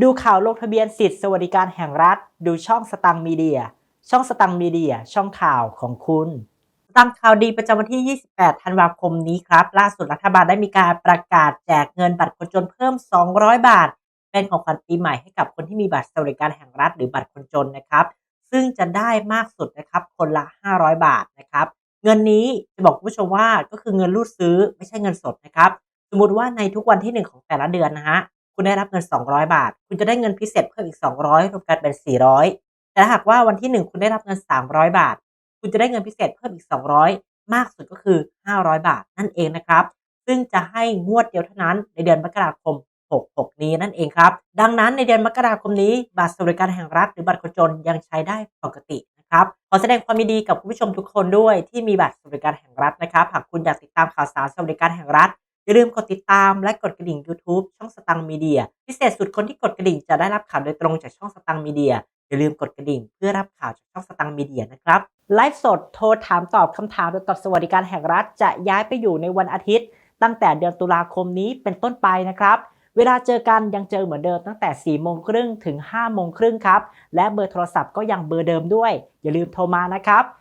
ดูข่าวลงทะเบียนสิทธิสวัสดิการแห่งรัฐ ดูช่องสตังมีเดีย ช่องสตังมีเดีย ช่องข่าวของคุณตังข่าวดีประจำวันที่ 28 ธันวาคมนี้ครับ ล่าสุดรัฐบาลได้มีการประกาศแจกเงินบัตรคนจนเพิ่ม 200 บาท เป็นของขวัญปีใหม่ให้กับคนที่มีบัตรสวัสดิการแห่งรัฐหรือบัตรคนจนนะครับ ซึ่งจะได้มากสุดนะครับคนละ 500 บาทนะครับ เงินนี้จะบอกคุณผู้ชมว่าก็คือเงินรูดซื้อไม่ใช่เงินสดนะครับ สมมติว่าในทุกวันที่ 1 ของแต่ละเดือนนะฮะ คุณได้รับเงิน 200 บาท คุณจะได้เงินพิเศษเพิ่มอีก 200รวมกันเป็น 400 แต่หากว่าวันที่ 1 คุณได้รับเงิน 300 บาท คุณจะได้เงินพิเศษเพิ่มอีก 200 มากสุดก็คือ 500 บาทนั่นเองนะครับ ซึ่งจะให้งวดเดียวเท่านั้นในเดือนมกราคม 66 นี้นั่นเองครับ ดังนั้นในเดือนมกราคมนี้บัตรสวัสดิการแห่งรัฐหรือบัตรคนจนยังใช้ได้ปกตินะครับขอแสดงความยินดีกับคุณผู้ชมทุกคนด้วยที่มีบัตรสวัสดิการแห่งรัฐนะครับ หากคุณอยากติดตามข่าวสารสวัสดิการแห่งรัฐ อย่าลืมกดติดตามและกดกระดิ่ง YouTube ช่องสตังมีเดียพิเศษสุดคนที่กดกระดิ่งจะได้รับข่าวโดยตรงจากช่องสตังมีเดียอย่าลืมกดกระดิ่งเพื่อรับข่าวจากช่องสตังมีเดียนะครับไลฟ์สดโทรถามตอบคำถามเกี่ยวกับสวัสดิการแห่งรัฐ จะย้ายไปอยู่ในวันอาทิตย์ ตั้งแต่เดือนตุลาคมนี้เป็นต้นไปนะครับ เวลาเจอกันยังเจอเหมือนเดิมตั้งแต่ 4 โมงครึ่งถึง 5 โมงครึ่งครับ และเบอร์โทรศัพท์ก็ยังเบอร์เดิมด้วย อย่าลืมโทรมานะครับ